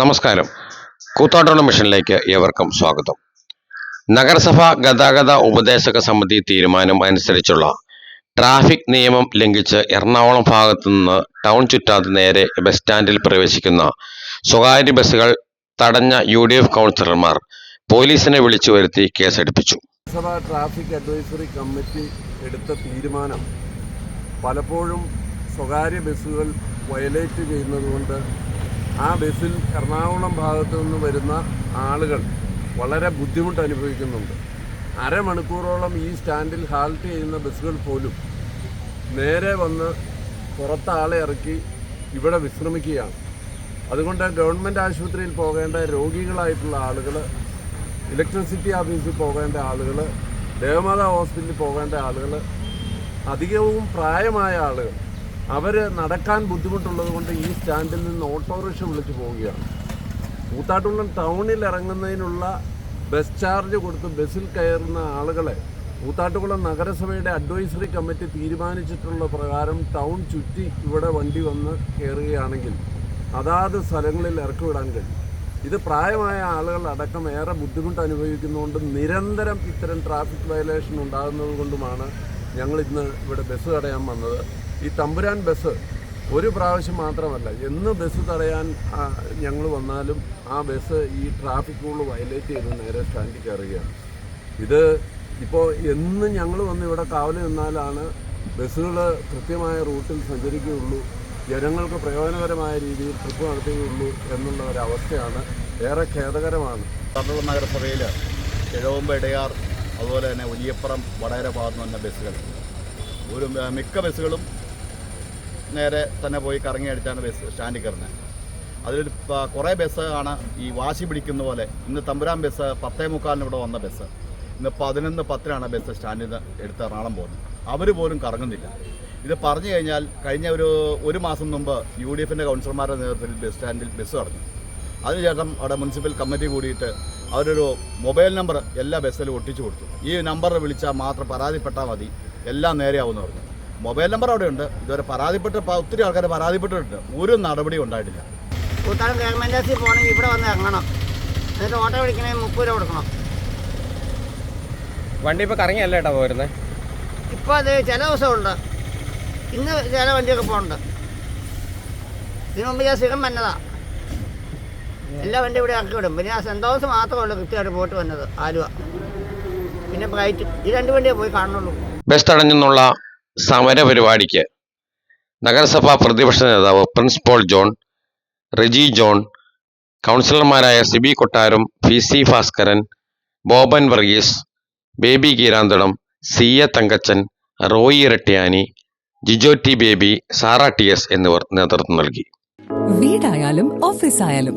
നമസ്കാരം. കൂത്താട്ടോളം മിഷനിലേക്ക് ഏവർക്കും സ്വാഗതം. നഗരസഭ ഗതാഗത ഉപദേശക സമിതി തീരുമാനം അനുസരിച്ചുള്ള ട്രാഫിക് നിയമം ലംഘിച്ച് എറണാകുളം ഭാഗത്തു നിന്ന് ടൗൺ ചുറ്റാതെ നേരെ ബസ് സ്റ്റാൻഡിൽ പ്രവേശിക്കുന്ന സ്വകാര്യ ബസ്സുകൾ തടഞ്ഞ യു ഡി എഫ് കൗൺസിലർമാർ പോലീസിനെ വിളിച്ചു വരുത്തി കേസെടുപ്പിച്ചു. ട്രാഫിക് അഡ്വൈസറി കമ്മിറ്റി എടുത്ത തീരുമാനം പലപ്പോഴും സ്വകാര്യ ബസ്സുകൾ വയലേറ്റ് ചെയ്യുന്നതുകൊണ്ട് ആ ബസ്സിൽ എറണാകുളം ഭാഗത്തു നിന്ന് വരുന്ന ആളുകൾ വളരെ ബുദ്ധിമുട്ട് അനുഭവിക്കുന്നുണ്ട്. അരമണിക്കൂറോളം ഈ സ്റ്റാൻഡിൽ ഹാൾട്ട് ചെയ്യുന്ന ബസ്സുകൾ പോലും നേരെ വന്ന് പുറത്ത് ആളെ ഇറക്കി ഇവിടെ വിശ്രമിക്കുകയാണ്. അതുകൊണ്ട് ഗവൺമെന്റ് ആശുപത്രിയിൽ പോകേണ്ട രോഗികളായിട്ടുള്ള ആളുകൾ ഇലക്ട്രിസിറ്റി ഓഫീസിൽ പോകേണ്ട ആളുകൾ ദേവമാതാ ഹോസ്പിറ്റലിൽ പോകേണ്ട ആളുകൾ അധികവും പ്രായമായ ആളുകൾ അവർ നടക്കാൻ ബുദ്ധിമുട്ടുള്ളത് കൊണ്ട് ഈ സ്റ്റാൻഡിൽ നിന്ന് ഓട്ടോറിക്ഷ വിളിച്ച് പോവുകയാണ്. കൂത്താട്ടുകുളം ടൗണിൽ ഇറങ്ങുന്നതിനുള്ള ബസ് ചാർജ് കൊടുത്ത് ബസ്സിൽ കയറുന്ന ആളുകളെ കൂത്താട്ടുകുളം നഗരസഭയുടെ അഡ്വൈസറി കമ്മിറ്റി തീരുമാനിച്ചിട്ടുള്ള പ്രകാരം ടൗൺ ചുറ്റി ഇവിടെ വണ്ടി വന്ന് കയറുകയാണെങ്കിൽ അതാത് സ്ഥലങ്ങളിൽ ഇറക്കിവിടാൻ കഴിയും. ഇത് പ്രായമായ ആളുകൾ അടക്കം ഏറെ ബുദ്ധിമുട്ട് അനുഭവിക്കുന്നതുകൊണ്ട് നിരന്തരം ഇത്തരം ട്രാഫിക് വയലേഷൻ ഉണ്ടാകുന്നത് കൊണ്ടുമാണ് ഞങ്ങൾ ഇന്ന് ഇവിടെ ബസ് തടയാൻ വന്നത്. ഈ തമ്പുരാൻ ബസ് ഒരു പ്രാവശ്യം മാത്രമല്ല എന്ന് ബസ് തടയാൻ ഞങ്ങൾ വന്നാലും ആ ബസ് ഈ ട്രാഫിക് റൂൾ വയലേറ്റ് ചെയ്ത് നേരെ സ്റ്റാൻഡിൽ കയറുകയാണ്. ഇത് ഇപ്പോൾ എന്ന് ഞങ്ങൾ വന്ന് ഇവിടെ കാവൽ നിന്നാലാണ് ബസ്സുകൾ കൃത്യമായ റൂട്ടിൽ സഞ്ചരിക്കുകയുള്ളൂ ജനങ്ങൾക്ക് പ്രയോജനകരമായ രീതിയിൽ ട്രിപ്പ് നടത്തുകയുള്ളൂ എന്നുള്ള ഒരവസ്ഥയാണ് ഏറെ ഖേദകരമാണ്. കണ്ണൂർ നഗരസഭയിൽ കിഴവുമ്പ് ഇടയാർ അതുപോലെ തന്നെ വലിയപ്പുറം വടകര ഭാഗത്ത് നിന്ന് ബസ്സുകൾ. ഒരു മിക്ക ബസ്സുകളും നേരെ തന്നെ പോയി കറങ്ങി അടിച്ചാണ് ബസ് സ്റ്റാൻഡിൽ കയറുന്നത്. അതിലൊരു കുറേ ബസ് ആണ് ഈ വാശി പിടിക്കുന്ന പോലെ ഇന്ന് തമ്പുരാൻ ബസ് പത്തേ മുക്കാലിന് ഇവിടെ വന്ന ബസ്. ഇന്ന് പതിനൊന്ന് പത്തിനാണ് ബസ് സ്റ്റാൻഡിൽ നിന്ന് എടുത്ത് എറണാകുളം പോകുന്നത്. അവർ പോലും കറങ്ങുന്നില്ല. ഇത് പറഞ്ഞു കഴിഞ്ഞാൽ കഴിഞ്ഞ ഒരു ഒരു മാസം മുമ്പ് യു ഡി എഫിന്റെ കൗൺസിലർമാരുടെ നേതൃത്വത്തിൽ ബസ് സ്റ്റാൻഡിൽ ബസ് കടന്നു. അതിനുശേഷം അവിടെ മുനിസിപ്പൽ കമ്മിറ്റി കൂടിയിട്ട് അവരൊരു മൊബൈൽ നമ്പർ എല്ലാ ബസ്സിലും ഒട്ടിച്ചു കൊടുത്തു. ഈ നമ്പർ വിളിച്ചാൽ മാത്രം പരാതിപ്പെട്ടാൽ മതി. എല്ലാം നേരെയാവും എന്ന് പറഞ്ഞു. മൊബൈൽ നമ്പർ അവിടെ ഉണ്ട് ഇതുവരെ പരാതിപ്പെട്ട് ഒത്തിരി ആൾക്കാർ പരാതിപ്പെട്ടിട്ടുണ്ട്. ഒരു നടപടിയും ഉണ്ടായിട്ടില്ല. കൂത്താളം ഗവൺമെന്റ് ബസ്സിൽ പോകണമെങ്കിൽ ഇവിടെ വന്ന് ഇറങ്ങണം. എന്നിട്ട് ഓട്ടോ വിളിക്കണമെങ്കിൽ മുപ്പത് രൂപ കൊടുക്കണം. വണ്ടി ഇപ്പോൾ കറങ്ങിയല്ല ഏട്ടാ പോരുന്നത് ഇപ്പോൾ അത് ചില ദിവസമുണ്ട്. ഇന്ന് ചില വണ്ടിയൊക്കെ പോകുന്നുണ്ട്. ഇതിനു മുമ്പ് ഞാൻ സ്ഥിരം വന്നതാ. എല്ലാ എന്റെ ഇവിടെ ഇറക്കി വിടും. പിന്നെ ആ സെന്റ് തോമസ് മാത്രമേ ഉള്ളൂ കൃത്യമായിട്ട് പോയിട്ട് വന്നത് ആലുവ. പിന്നെ ബ്രൈറ്റ് ഈ രണ്ട് വണ്ടിയേ പോയി കാണുന്നുള്ളൂ. ബസ് തടഞ്ഞെന്നുള്ള സമര പരിപാടിക്ക് നഗരസഭാ പ്രതിപക്ഷ നേതാവ് Prince Paul John Riji John കൗൺസിലർമാരായ Sibi Kottaram P C Bhaskaran Boban Varghese Baby Keeranthadam C A Thankachan Roy Irattiyani Jijo T Baby Sara T S എന്നിവർ നേതൃത്വം നൽകി. വീടായാലും ഓഫീസായാലും